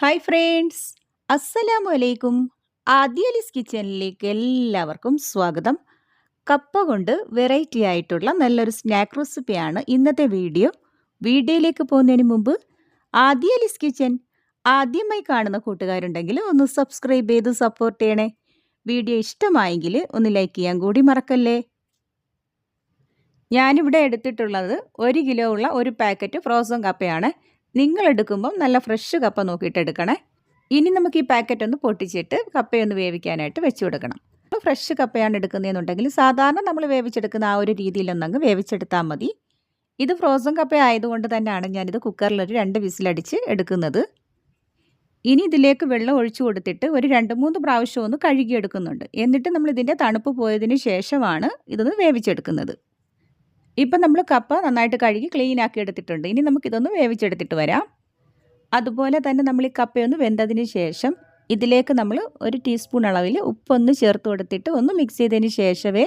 Hi friends. അസ്സലാമു അലൈക്കും ആദ്യലിസ് കിച്ചണിലേക്ക് എല്ലാവർക്കും സ്വാഗതം. കപ്പ കൊണ്ട് വെറൈറ്റി ആയിട്ടുള്ള നല്ലൊരു സ്നാക്ക് റെസിപ്പിയാണ് ഇന്നത്തെ വീഡിയോ. വീഡിയോയിലേക്ക് പോകുന്നതിന് മുമ്പ് ആദ്യലിസ് കിച്ചൻ ആദ്യമായി കാണുന്ന കൂട്ടുകാരുണ്ടെങ്കിൽ ഒന്ന് സബ്സ്ക്രൈബ് ചെയ്ത് സപ്പോർട്ട് ചെയ്യണേ. വീഡിയോ ഇഷ്ടമായെങ്കിൽ ഒന്ന് ലൈക്ക് ചെയ്യാൻ കൂടി മറക്കല്ലേ? ഞാനിവിടെ എടുത്തിട്ടുള്ളത് ഒരു കിലോ ഉള്ള ഒരു പാക്കറ്റ് ഫ്രോസൺ കപ്പയാണ്. നിങ്ങൾ എടുക്കുമ്പം നല്ല ഫ്രഷ് കപ്പ നോക്കിയിട്ട് എടുക്കണേ. ഇനി നമുക്ക് ഈ പാക്കറ്റ് ഒന്ന് പൊട്ടിച്ചിട്ട് കപ്പയൊന്ന് വേവിക്കാനായിട്ട് വെച്ച് കൊടുക്കണം. അപ്പോൾ ഫ്രഷ് കപ്പയാണ് എടുക്കുന്നതെന്നുണ്ടെങ്കിൽ സാധാരണ നമ്മൾ വേവിച്ചെടുക്കുന്ന ആ ഒരു രീതിയിലൊന്നങ്ങ് വേവിച്ചെടുത്താൽ മതി. ഇത് ഫ്രോസൺ കപ്പ ആയതുകൊണ്ട് തന്നെയാണ് ഞാനിത് കുക്കറിലൊരു രണ്ട് വിസിലടിച്ച് എടുക്കുന്നത്. ഇനി ഇതിലേക്ക് വെള്ളം ഒഴിച്ചു കൊടുത്തിട്ട് ഒരു രണ്ട് മൂന്ന് പ്രാവശ്യം ഒന്ന് കഴുകിയെടുക്കുന്നുണ്ട്. എന്നിട്ട് നമ്മൾ ഇതിന്റെ തണുപ്പ് പോയതിന് ശേഷമാണ് ഇതൊന്ന് വേവിച്ചെടുക്കുന്നത്. ഇപ്പം നമ്മൾ കപ്പ നന്നായിട്ട് കഴുകി ക്ലീൻ ആക്കി എടുത്തിട്ടുണ്ട്. ഇനി നമുക്കിതൊന്ന് വേവിച്ചെടുത്തിട്ട് വരാം. അതുപോലെ തന്നെ നമ്മൾ ഈ കപ്പയൊന്ന് വെന്തതിന് ശേഷം ഇതിലേക്ക് നമ്മൾ ഒരു ടീസ്പൂൺ അളവിൽ ഉപ്പൊന്ന് ചേർത്ത് കൊടുത്തിട്ട് ഒന്ന് മിക്സ് ചെയ്തതിന് ശേഷമേ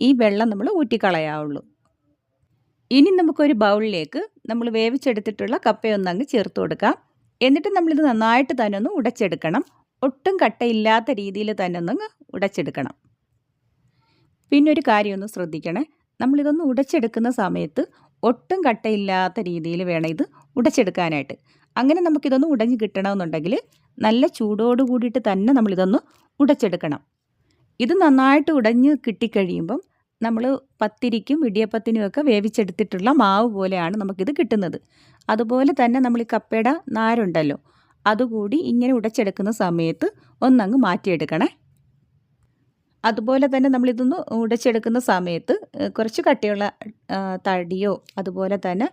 ഈ വെള്ളം നമ്മൾ ഊറ്റിക്കളയാവുള്ളൂ. ഇനി നമുക്കൊരു ബൗളിലേക്ക് നമ്മൾ വേവിച്ചെടുത്തിട്ടുള്ള കപ്പയൊന്ന് അങ്ങ് ചേർത്ത് കൊടുക്കാം. എന്നിട്ട് നമ്മളിത് നന്നായിട്ട് തന്നെ ഒന്ന് ഉടച്ചെടുക്കണം. ഒട്ടും കട്ടയില്ലാത്ത രീതിയിൽ തന്നെ ഒന്ന് ഉടച്ചെടുക്കണം. പിന്നെ ഒരു കാര്യം ഒന്ന് ശ്രദ്ധിക്കണേ. നമ്മളിതൊന്ന് ഉടച്ചെടുക്കുന്ന സമയത്ത് ഒട്ടും കട്ടയില്ലാത്ത രീതിയിൽ വേണം ഇത് ഉടച്ചെടുക്കാനായിട്ട്. അങ്ങനെ നമുക്കിതൊന്ന് ഉടഞ്ഞ് കിട്ടണമെന്നുണ്ടെങ്കിൽ നല്ല ചൂടോട് കൂടിയിട്ട് തന്നെ നമ്മളിതൊന്ന് ഉടച്ചെടുക്കണം. ഇത് നന്നായിട്ട് ഉടഞ്ഞ് കിട്ടിക്കഴിയുമ്പം നമ്മൾ പത്തിരിക്കും ഇടിയപ്പത്തിനും ഒക്കെ വേവിച്ചെടുത്തിട്ടുള്ള മാവ് പോലെയാണ് നമുക്കിത് കിട്ടുന്നത്. അതുപോലെ തന്നെ നമ്മൾ ഈ കപ്പയുടെ നാരുണ്ടല്ലോ അതുകൂടി ഇങ്ങനെ ഉടച്ചെടുക്കുന്ന സമയത്ത് ഒന്നങ്ങ് മാറ്റിയെടുക്കണേ. അതുപോലെ തന്നെ നമ്മളിതൊന്ന് ഉടച്ചെടുക്കുന്ന സമയത്ത് കുറച്ച് കട്ടിയുള്ള തടിയോ അതുപോലെ തന്നെ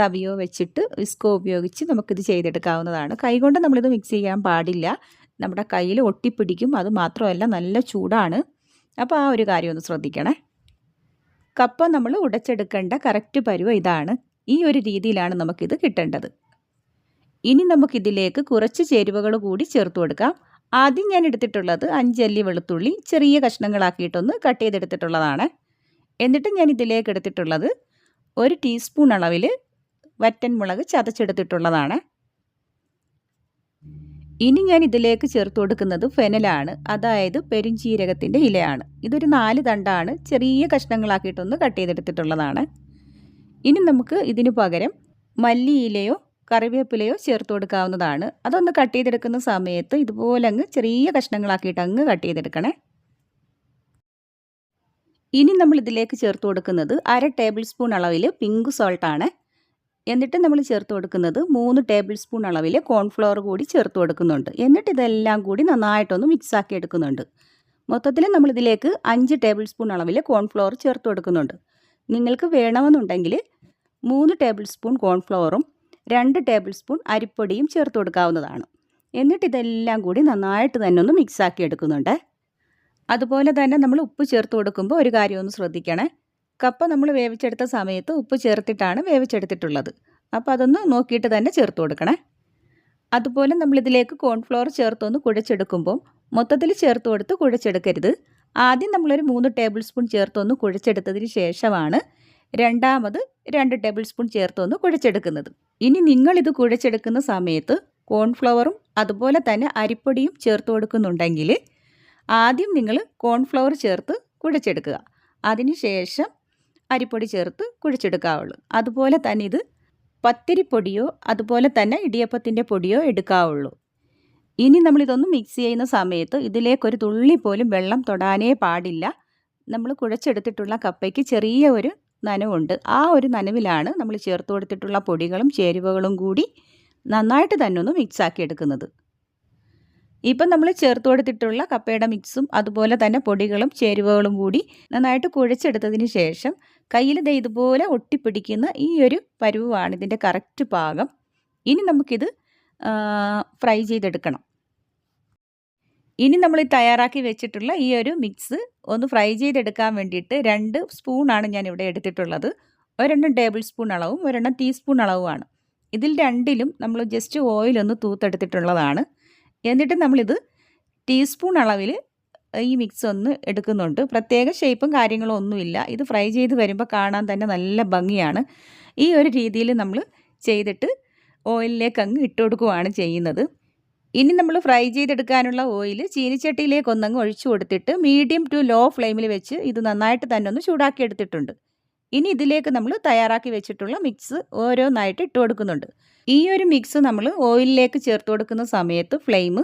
തവിയോ വെച്ചിട്ട് വിസ്കോ ഉപയോഗിച്ച് നമുക്കിത് ചെയ്തെടുക്കാവുന്നതാണ്. കൈകൊണ്ട് നമ്മളിത് മിക്സ് ചെയ്യാൻ പാടില്ല. നമ്മുടെ കയ്യിൽ ഒട്ടിപ്പിടിക്കും. അത് മാത്രമല്ല നല്ല ചൂടാണ്. അപ്പോൾ ആ ഒരു കാര്യം ഒന്ന് ശ്രദ്ധിക്കണേ. കപ്പ നമ്മൾ ഉടച്ചെടുക്കേണ്ട കറക്റ്റ് പരുവ ഇതാണ്. ഈ ഒരു രീതിയിലാണ് നമുക്കിത് കിട്ടേണ്ടത്. ഇനി നമുക്കിതിലേക്ക് കുറച്ച് ചേരുവകൾ കൂടി ചേർത്ത് കൊടുക്കാം. ആദ്യം ഞാൻ എടുത്തിട്ടുള്ളത് അഞ്ചല്ലി വെളുത്തുള്ളി ചെറിയ കഷ്ണങ്ങളാക്കിയിട്ടൊന്ന് കട്ട് ചെയ്തെടുത്തിട്ടുള്ളതാണ്. എന്നിട്ട് ഞാൻ ഇതിലേക്ക് എടുത്തിട്ടുള്ളത് ഒരു ടീസ്പൂൺ അളവിൽ വറ്റൻ മുളക് ചതച്ചെടുത്തിട്ടുള്ളതാണ്. ഇനി ഞാൻ ഇതിലേക്ക് ചേർത്ത് കൊടുക്കുന്നത് ഫെനലാണ് അതായത് പെരുംജീരകത്തിന്റെ ഇലയാണ്. ഇതൊരു നാല് തണ്ടാണ്. ചെറിയ കഷ്ണങ്ങളാക്കിയിട്ടൊന്ന് കട്ട് ചെയ്തെടുത്തിട്ടുള്ളതാണ്. ഇനി നമുക്ക് ഇതിനു പകരം മല്ലിയിലയോ കറിവേപ്പിലയോ ചേർത്ത് കൊടുക്കാവുന്നതാണ്. അതൊന്ന് കട്ട് ചെയ്തെടുക്കുന്ന സമയത്ത് ഇതുപോലെ അങ്ങ് ചെറിയ കഷ്ണങ്ങളാക്കിയിട്ട് അങ്ങ് കട്ട് ചെയ്തെടുക്കണേ. ഇനി നമ്മൾ ഇതിലേക്ക് ചേർത്ത് കൊടുക്കുന്നത് അര ടേബിൾ സ്പൂൺ അളവിൽ പിങ്ക് സോൾട്ടാണ് എന്നിട്ട് നമ്മൾ ചേർത്ത് കൊടുക്കുന്നത് മൂന്ന് ടേബിൾ സ്പൂൺ അളവിൽ കോൺഫ്ലവർ കൂടി ചേർത്ത് കൊടുക്കുന്നുണ്ട്. എന്നിട്ട് ഇതെല്ലാം കൂടി നന്നായിട്ടൊന്ന് മിക്സ് ആക്കി എടുക്കുന്നുണ്ട്. മൊത്തത്തിൽ നമ്മളിതിലേക്ക് അഞ്ച് ടേബിൾ സ്പൂൺ അളവിൽ കോൺഫ്ലവർ ചേർത്ത് കൊടുക്കുന്നുണ്ട്. നിങ്ങൾക്ക് വേണമെന്നുണ്ടെങ്കിൽ മൂന്ന് ടേബിൾ സ്പൂൺ കോൺഫ്ലവറും രണ്ട് ടേബിൾ സ്പൂൺ അരിപ്പൊടിയും ചേർത്ത് കൊടുക്കാവുന്നതാണ്. എന്നിട്ട് ഇതെല്ലാം കൂടി നന്നായിട്ട് തന്നെ ഒന്ന് മിക്സാക്കി എടുക്കുന്നുണ്ട്. അതുപോലെ തന്നെ നമ്മൾ ഉപ്പ് ചേർത്ത് കൊടുക്കുമ്പോൾ ഒരു കാര്യം ഒന്ന് ശ്രദ്ധിക്കണേ. കപ്പ നമ്മൾ വേവിച്ചെടുത്ത സമയത്ത് ഉപ്പ് ചേർത്തിട്ടാണ് വേവിച്ചെടുത്തിട്ടുള്ളത്. അപ്പോൾ അതൊന്ന് നോക്കിയിട്ട് തന്നെ ചേർത്ത് കൊടുക്കണേ. അതുപോലെ നമ്മളിതിലേക്ക് കോൺഫ്ലോർ ചേർത്തൊന്ന് കുഴച്ചെടുക്കുമ്പോൾ മൊത്തത്തിൽ ചേർത്ത് കൊടുത്ത് കുഴച്ചെടുക്കരുത്. ആദ്യം നമ്മളൊരു മൂന്ന് ടേബിൾ സ്പൂൺ ചേർത്തൊന്ന് കുഴച്ചെടുത്തതിന് ശേഷമാണ് രണ്ടാമത് രണ്ട് ടേബിൾ സ്പൂൺ ചേർത്ത് ചേർത്തൊന്ന് കുഴച്ചെടുക്കുന്നത്. ഇനി നിങ്ങളിത് കുഴച്ചെടുക്കുന്ന സമയത്ത് കോൺഫ്ലവറും അതുപോലെ തന്നെ അരിപ്പൊടിയും ചേർത്ത് കൊടുക്കുന്നുണ്ടെങ്കിൽ ആദ്യം നിങ്ങൾ കോൺഫ്ലവർ ചേർത്ത് കുഴച്ചെടുക്കുക. അതിനുശേഷം അരിപ്പൊടി ചേർത്ത് കുഴച്ചെടുക്കാവുള്ളൂ. അതുപോലെ തന്നെ ഇത് പത്തിരിപ്പൊടിയോ അതുപോലെ തന്നെ ഇടിയപ്പത്തിന്റെ പൊടിയോ എടുക്കാവുള്ളൂ. ഇനി നമ്മളിതൊന്ന് മിക്സ് ചെയ്യുന്ന സമയത്ത് ഇതിലേക്കൊരു തുള്ളി പോലും വെള്ളം തൊടാനേ പാടില്ല. നമ്മൾ കുഴച്ചെടുത്തിട്ടുള്ള കപ്പയ്ക്ക് ചെറിയ ഒരു നനവുണ്ട്. ആ ഒരു നനവിലാണ് നമ്മൾ ചേർത്ത് കൊടുത്തിട്ടുള്ള പൊടികളും ചേരുവകളും കൂടി നന്നായിട്ട് തന്നെ ഒന്ന് മിക്സാക്കി എടുക്കുന്നത്. ഇപ്പം നമ്മൾ ചേർത്ത് കൊടുത്തിട്ടുള്ള കപ്പയുടെ മിക്സും അതുപോലെ തന്നെ പൊടികളും ചേരുവകളും കൂടി നന്നായിട്ട് കുഴച്ചെടുത്തതിന് ശേഷം കയ്യിൽ ദേ ഇതുപോലെ ഒട്ടിപ്പിടിക്കുന്ന ഈ ഒരു പരുവാണ് ഇതിന്റെ കറക്റ്റ് പാകം. ഇനി നമുക്കിത് ഫ്രൈ ചെയ്തെടുക്കണം. ഇനി നമ്മൾ തയ്യാറാക്കി വെച്ചിട്ടുള്ള ഈ ഒരു മിക്സ് ഒന്ന് ഫ്രൈ ചെയ്തെടുക്കാൻ വേണ്ടിയിട്ട് രണ്ട് സ്പൂണാണ് ഞാൻ ഇവിടെ എടുത്തിട്ടുള്ളത്. ഒരെണ്ണം ടേബിൾ സ്പൂൺ അളവും ഒരെണ്ണം ടീസ്പൂൺ അളവുമാണ്. ഇതിൽ രണ്ടിലും നമ്മൾ ജസ്റ്റ് ഓയിലൊന്ന് തൂത്തെടുത്തിട്ടുള്ളതാണ്. എന്നിട്ട് നമ്മളിത് ടീസ്പൂൺ അളവിൽ ഈ മിക്സ് ഒന്ന് എടുക്കുന്നുണ്ട്. പ്രത്യേക ഷേപ്പും കാര്യങ്ങളും ഒന്നുമില്ല. ഇത് ഫ്രൈ ചെയ്ത് വരുമ്പോൾ കാണാൻ തന്നെ നല്ല ഭംഗിയാണ്. ഈ ഒരു രീതിയിൽ നമ്മൾ ചെയ്തിട്ട് ഓയിലിലേക്ക് അങ്ങ് ഇട്ട് കൊടുക്കുകയാണ് ചെയ്യുന്നത്. ഇനി നമ്മൾ ഫ്രൈ ചെയ്തെടുക്കാനുള്ള ഓയിൽ ചീനിച്ചട്ടിയിലേക്ക് ഒന്നങ്ങ് ഒഴിച്ചു കൊടുത്തിട്ട് മീഡിയം ടു ലോ ഫ്ലെയിമിൽ വെച്ച് ഇത് നന്നായിട്ട് തന്നെ ഒന്ന് ചൂടാക്കി എടുത്തിട്ടുണ്ട്. ഇനി ഇതിലേക്ക് നമ്മൾ തയ്യാറാക്കി വെച്ചിട്ടുള്ള മിക്സ് ഓരോന്നായിട്ട് ഇട്ട് കൊടുക്കുന്നുണ്ട്. ഈ ഒരു മിക്സ് നമ്മൾ ഓയിലിലേക്ക് ചേർത്ത് കൊടുക്കുന്ന സമയത്ത് ഫ്ലെയിം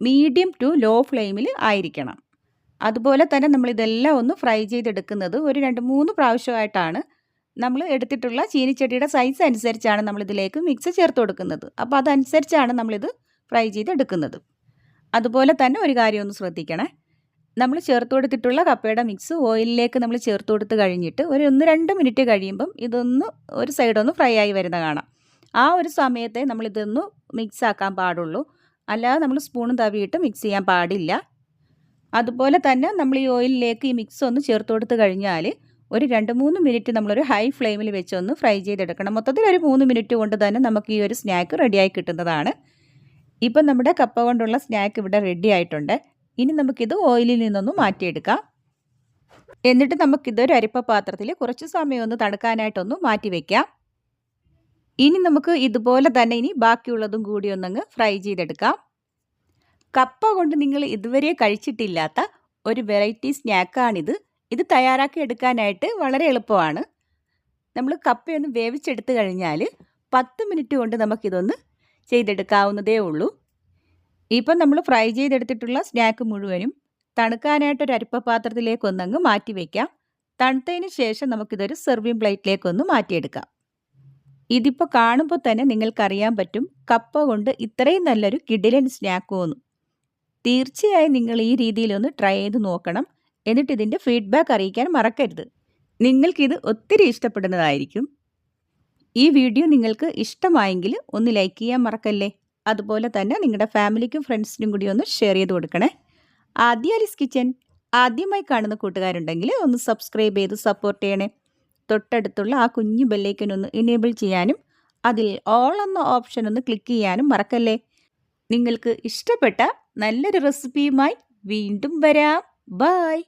മീഡിയം ടു ലോ ഫ്ലെയിമിൽ ആയിരിക്കണം. അതുപോലെ തന്നെ നമ്മൾ ഇതെല്ലാം ഒന്ന് ഫ്രൈ ചെയ്തെടുക്കുന്നത് ഒരു രണ്ട് മൂന്ന് പ്രാവശ്യമായിട്ടാണ് നമ്മൾ എടുത്തിട്ടുള്ള ചീനിച്ചട്ടിയുടെ സൈസ് അനുസരിച്ചാണ് നമ്മളിതിലേക്ക് മിക്സ് ചേർത്ത് കൊടുക്കുന്നത്. അപ്പോൾ അതനുസരിച്ചാണ് നമ്മളിത് ഫ്രൈ ചെയ്തെടുക്കുന്നത്. അതുപോലെ തന്നെ ഒരു കാര്യം ഒന്ന് ശ്രദ്ധിക്കണേ. നമ്മൾ ചേർത്ത് കൊടുത്തിട്ടുള്ള കപ്പയുടെ മിക്സ് ഓയിലിലേക്ക് നമ്മൾ ചേർത്ത് കൊടുത്ത് കഴിഞ്ഞിട്ട് ഒരു ഒന്ന് രണ്ട് മിനിറ്റ് കഴിയുമ്പം ഇതൊന്ന് ഒരു സൈഡൊന്ന് ഫ്രൈ ആയി വരുന്ന കാണാം. ആ ഒരു സമയത്തെ നമ്മളിതൊന്ന് മിക്സ് ആക്കാൻ പാടുള്ളൂ. അല്ലാതെ നമ്മൾ സ്പൂണും തവിയിട്ട് മിക്സ് ചെയ്യാൻ പാടില്ല. അതുപോലെ തന്നെ നമ്മൾ ഈ ഓയിലിലേക്ക് ഈ മിക്സ് ഒന്ന് ചേർത്ത് കൊടുത്ത് കഴിഞ്ഞാൽ ഒരു രണ്ട് മൂന്ന് മിനിറ്റ് നമ്മളൊരു ഹൈ ഫ്ലെയിമിൽ വെച്ചൊന്ന് ഫ്രൈ ചെയ്തെടുക്കണം. മൊത്തത്തിൽ ഒരു മൂന്ന് മിനിറ്റ് കൊണ്ട് തന്നെ നമുക്ക് ഈ ഒരു സ്നാക്ക് റെഡിയായി കിട്ടുന്നതാണ്. ഇപ്പം നമ്മുടെ കപ്പ കൊണ്ടുള്ള സ്നാക്ക് ഇവിടെ റെഡി ആയിട്ടുണ്ട്. ഇനി നമുക്കിത് ഓയിലിൽ നിന്നൊന്ന് മാറ്റിയെടുക്കാം. എന്നിട്ട് നമുക്കിതൊരു അരിപ്പ പാത്രത്തിൽ കുറച്ച് സമയം ഒന്ന് തണുക്കാനായിട്ടൊന്ന് മാറ്റി വയ്ക്കാം ഇനി നമുക്ക് ഇതുപോലെ തന്നെ ഇനി ബാക്കിയുള്ളതും കൂടി ഒന്നങ്ങ് ഫ്രൈ ചെയ്തെടുക്കാം. കപ്പ കൊണ്ട് നിങ്ങൾ ഇതുവരെ കഴിച്ചിട്ടില്ലാത്ത ഒരു വെറൈറ്റി സ്നാക്കാണിത് ഇത് തയ്യാറാക്കി എടുക്കാനായിട്ട് വളരെ എളുപ്പമാണ്. നമ്മൾ കപ്പയൊന്ന് വേവിച്ചെടുത്ത് കഴിഞ്ഞാൽ പത്ത് മിനിറ്റ് കൊണ്ട് നമുക്കിതൊന്ന് ചെയ്തെടുക്കാവുന്നതേ ഉള്ളൂ. ഇപ്പം നമ്മൾ ഫ്രൈ ചെയ്തെടുത്തിട്ടുള്ള സ്നാക്ക് മുഴുവനും തണുക്കാനായിട്ടൊരു അരിപ്പ പാത്രത്തിലേക്ക് ഒന്നങ്ങ് മാറ്റി വയ്ക്കാം തണുത്തതിന് ശേഷം നമുക്കിതൊരു സെർവിങ് പ്ലേറ്റിലേക്കൊന്ന് മാറ്റിയെടുക്കാം. ഇതിപ്പോൾ കാണുമ്പോൾ തന്നെ നിങ്ങൾക്കറിയാൻ പറ്റും കപ്പ കൊണ്ട് ഇത്രയും നല്ലൊരു കിഡിലൻ സ്നാക്ക് തോന്നു തീർച്ചയായും നിങ്ങൾ ഈ രീതിയിലൊന്ന് ട്രൈ ചെയ്ത് നോക്കണം. എന്നിട്ട് ഇതിന്റെ ഫീഡ്ബാക്ക് അറിയിക്കാൻ മറക്കരുത്. നിങ്ങൾക്കിത് ഒത്തിരി ഇഷ്ടപ്പെടുന്നതായിരിക്കും. ഈ വീഡിയോ നിങ്ങൾക്ക് ഇഷ്ടമായെങ്കിൽ ഒന്ന് ലൈക്ക് ചെയ്യാൻ മറക്കല്ലേ? അതുപോലെ തന്നെ നിങ്ങളുടെ ഫാമിലിക്കും ഫ്രണ്ട്സിനും കൂടി ഒന്ന് ഷെയർ ചെയ്ത് കൊടുക്കണേ. ആദ്യ അലിസ് കിച്ചൻ. ആദ്യമായി കാണുന്ന കൂട്ടുകാരുണ്ടെങ്കിൽ ഒന്ന് സബ്സ്ക്രൈബ് ചെയ്ത് സപ്പോർട്ട് ചെയ്യണേ. തൊട്ടടുത്തുള്ള ആ കുഞ്ഞു ബെല്ലേക്കൻ ഒന്ന് ഇനേബിൾ ചെയ്യാനും അതിൽ ഓൾ എന്ന ഓപ്ഷൻ ഒന്ന് ക്ലിക്ക് ചെയ്യാനും മറക്കല്ലേ? നിങ്ങൾക്ക് ഇഷ്ടപ്പെട്ട നല്ലൊരു റെസിപ്പിയുമായി വീണ്ടും വരാം. ബായ്